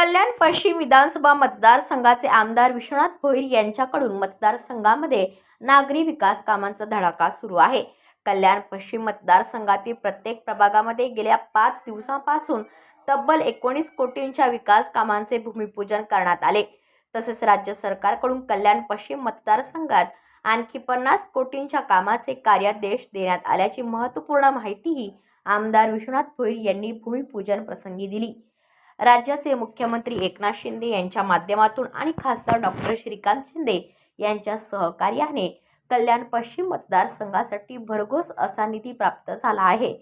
कल्याण पश्चिम विधानसभा मतदारसंघाचे आमदार विश्वनाथ भोईर यांच्याकडून मतदारसंघामध्ये नागरी विकास कामांचा धडाका सुरू आहे. कल्याण पश्चिम मतदारसंघातील प्रत्येक प्रभागामध्ये गेल्या पाच दिवसांपासून तब्बल एकोणीस कोटींच्या विकास कामांचे भूमिपूजन करण्यात आले. तसेच राज्य सरकारकडून कल्याण पश्चिम मतदारसंघात आणखी पन्नास कोटींच्या कामाचे कार्यादेश देण्यात आल्याची महत्त्वपूर्ण माहितीही आमदार विश्वनाथ भोईर यांनी भूमिपूजन प्रसंगी दिली. राज्याचे मुख्यमंत्री एकनाथ शिंदे यांच्या माध्यमातून आणि खासदार डॉक्टर श्रीकांत शिंदे यांच्या सहकार्याने कल्याण पश्चिम मतदारसंघासाठी भरघोस असा निधी प्राप्त झाला आहे.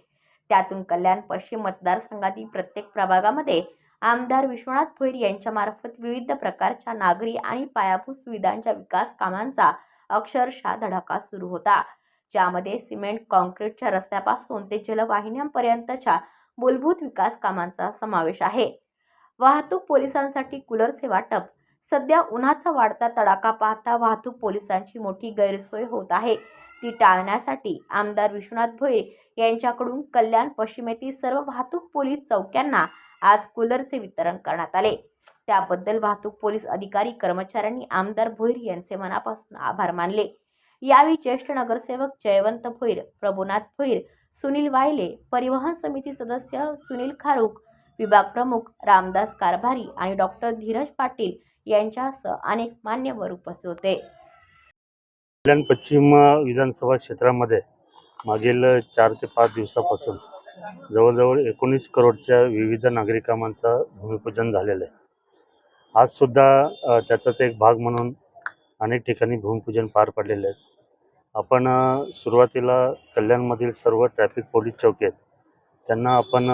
त्यातून कल्याण पश्चिम मतदारसंघातील प्रत्येक प्रभागामध्ये आमदार विश्वनाथ भोईर यांच्यामार्फत विविध प्रकारच्या नागरी आणि पायाभूत सुविधांच्या विकास कामांचा अक्षरशः धडाका सुरू होता. ज्यामध्ये सिमेंट कॉन्क्रीटच्या रस्त्यापासून ते जलवाहिन्यांपर्यंतच्या मूलभूत विकास कामांचा समावेश आहे. वाहतूक पोलिसांसाठी कूलरचे वाटप सध्या उन्हाचा वाढता तडाखा पाहता वाहतूक पोलिसांची मोठी गैरसोय होत आहे. ती टाळण्यासाठी आमदार विश्वनाथ भोईर यांच्याकडून कल्याण पश्चिमेतील सर्व वाहतूक पोलीस चौक्यांना आज कूलरचे वितरण करण्यात आले. त्याबद्दल वाहतूक पोलीस अधिकारी कर्मचाऱ्यांनी आमदार भोईर यांचे मनापासून आभार मानले. यावेळी ज्येष्ठ नगरसेवक जयवंत भोईर प्रभुनाथ भोईर सुनील वायले परिवहन समिती सदस्य सुनील खारूक विभाग प्रमुख रामदास कारभारी आणि डॉक्टर धीरज पाटील यांच्यासह अनेक मान्यवर उपस्थित होते. कल्याण पश्चिम विधानसभा क्षेत्रामध्ये मागील चार ते पाच दिवसापासून जवळजवळ एकोणीस करोडच्या विविध नागरिकांचं भूमिपूजन झालेलं आहे. आजसुद्धा त्याचाच एक भाग म्हणून अनेक ठिकाणी भूमिपूजन पार पडलेले आहेत आपण सुरुवातीला कल्याणमधील सर्व ट्रॅफिक पोलीस चौकी आहेत त्यांना आपण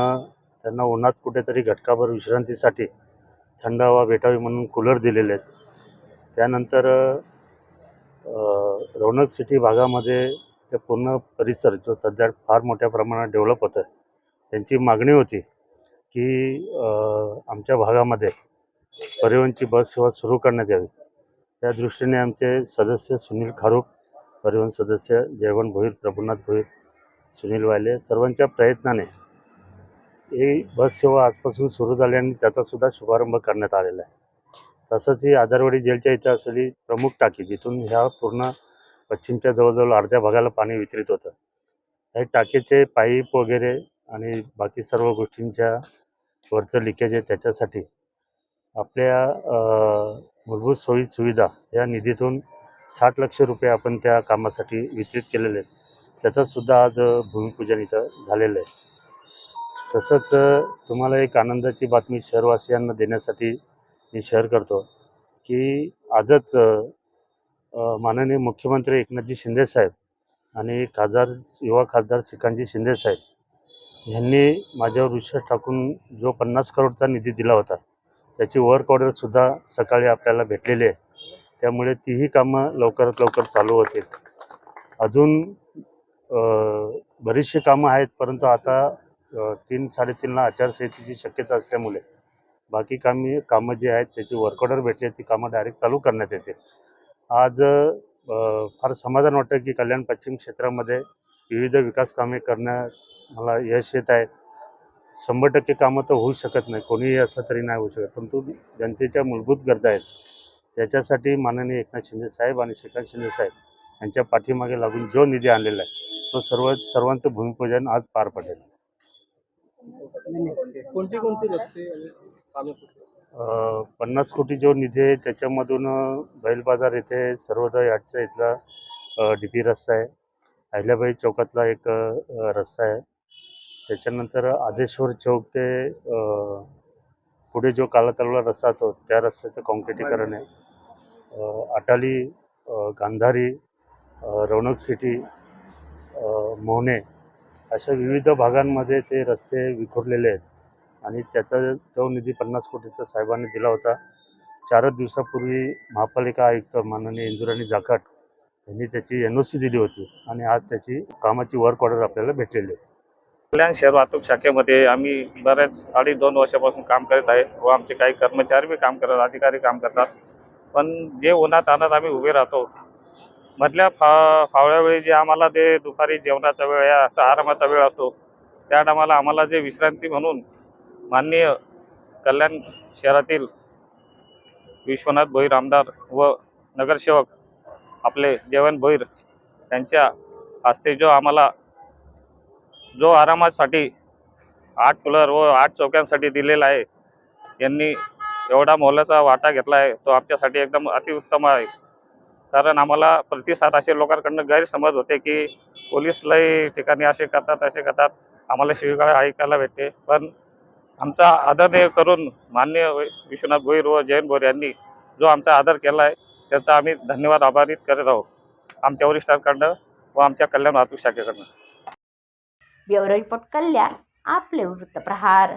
त्यांना उन्हात कुठेतरी घटकाभर विश्रांतीसाठी थंड हवा भेटावी म्हणून कूलर दिलेले आहेत. त्यानंतर रौनक सिटी भागामध्ये ते पूर्ण परिसर जो सध्या फार मोठ्या प्रमाणात डेव्हलप होतं आहे त्यांची मागणी होती की आमच्या भागामध्ये परिवहनची बस सेवा सुरू करण्यात यावी. त्या दृष्टीने आमचे सदस्य सुनील खारूक परिवहन सदस्य जयवंत भोईर प्रभुनाथ भोईर सुनील वायले सर्वांच्या प्रयत्नाने ही बस सेवा आजपासून सुरू झाली आणि त्याचासुद्धा शुभारंभ करण्यात आलेला आहे. तसंच ही आधारवाडी जेलच्या इथे असलेली प्रमुख टाकी जिथून ह्या पूर्ण पश्चिमच्या जवळजवळ अर्ध्या भागाला पाणी वितरित होतं. हे टाकीचे पाईप वगैरे आणि बाकी सर्व गोष्टींच्या वरचं लिकेज आहे त्याच्यासाठी आपल्या मूलभूत सोयी सुविधा या निधीतून साठ लक्ष रुपये आपण त्या कामासाठी वितरित केलेले आहेत. त्याचंसुद्धा आज भूमिपूजन इथं झालेलं आहे. तसंच तुम्हाला एक आनंदाची बातमी शहरवासियांना देण्यासाठी मी शेअर करतो की आजच माननीय मुख्यमंत्री एकनाथजी शिंदेसाहेब आणि खासदार युवा खासदार श्रीकांतजी शिंदेसाहेब यांनी माझ्यावर विश्वास टाकून जो पन्नास करोडचा निधी दिला होता त्याची वर्क ऑर्डरसुद्धा सकाळी आपल्याला भेटलेली आहे. त्यामुळे तीही कामं लवकरात लवकर चालू होतील. अजून बरीचशी कामं आहेत परंतु आता तीन साडेतीनला आचारसंहितेची शक्यता असल्यामुळे बाकी कामी कामं जी आहेत त्याची वर्क ऑर्डर भेटली ती कामं डायरेक्ट चालू करण्यात येतील. आज फार समाधान वाटतं की कल्याण पश्चिम क्षेत्रामध्ये विविध विकास कामे करण्यात मला यश येत आहे. शंभर टक्के कामं तर होऊ शकत नाही कोणीही असलं तरी नाही होऊ शकत. परंतु जनतेच्या मूलभूत गरजा आहेत. त्याच्यासाठी माननीय एकनाथ शिंदे साहेब आणि श्रीकांत शिंदे साहेब यांच्या पाठीमागे लागून जो निधी आणलेला आहे तो सर्व सर्वांचं भूमिपूजन आज पार पडेल. कोणते कोणते रस्ते पन्नास कोटी जो निधी आहे त्याच्यामधून बैलबाजार बैल बाजार येथे सर्वोदय आठचा इथला डी पी रस्ता आहे. अहिल्याबाई चौकातला एक रस्ता आहे. त्याच्यानंतर आदेश्वर चौक ते पुढे जो काला तलावला रस्ता असतो त्या रस्त्याचं कॉन्क्रिटीकरण आहे. अटाली गांधारी रौनक सिटी मोहने अशा विविध भागांमध्ये ते रस्ते विखुरलेले आहेत. आणि त्याचा तो निधी पन्नास कोटीचा साहेबांनी दिला होता. चारच दिवसापूर्वी महापालिका आयुक्त माननीय इंदुराणी जाखट यांनी त्याची एन ओ सी दिली होती आणि आज त्याची कामाची वर्क ऑर्डर आपल्याला भेटलेली आहे. कल्याण शहर वाहतूक शाखेमध्ये आम्ही बऱ्याच अडीच दोन वर्षापासून काम करत आहे व आमचे काही कर्मचारी बी काम करतात अधिकारी काम करतात. पण जे उन्हात आणत आम्ही उभे राहतो मधल्या फा फावळ्यावेळी जे आम्हाला ते दुपारी जेवणाचा वेळ या असा आरामाचा वेळ असतो त्या टायमाला आम्हाला जे विश्रांती म्हणून माननीय कल्याण शहरातील विश्वनाथ भोईर आमदार व नगरसेवक आपले जेवण भोईर यांच्या हस्ते जो आम्हाला जो आरामासाठी आठ कूलर व आठ चौक्यांसाठी दिलेला आहे यांनी एवढा मोलाचा वाटा घेतला आहे तो आमच्यासाठी एकदम अतिउत्तम आहे. कारण आम्हाला प्रतिसाद असे लोकांकडनं गैरसमज होते की पोलीस लय ठिकाणी असे करतात असे करतात. आम्हाला शिवीगाळ ऐकायला भेटते. पण आमचा आदर करून मान्य विश्वनाथ भोईर व जयंत भोईर यांनी जो आमचा आदर केला आहे त्याचा आम्ही धन्यवाद आभारित करत आहोत. आमच्या वरिष्ठांकडनं व आमच्या कल्याण वाहतूक शाखेकडनं. ब्युरो रिपोर्ट कल्याण आपले वृत्तप्रहार.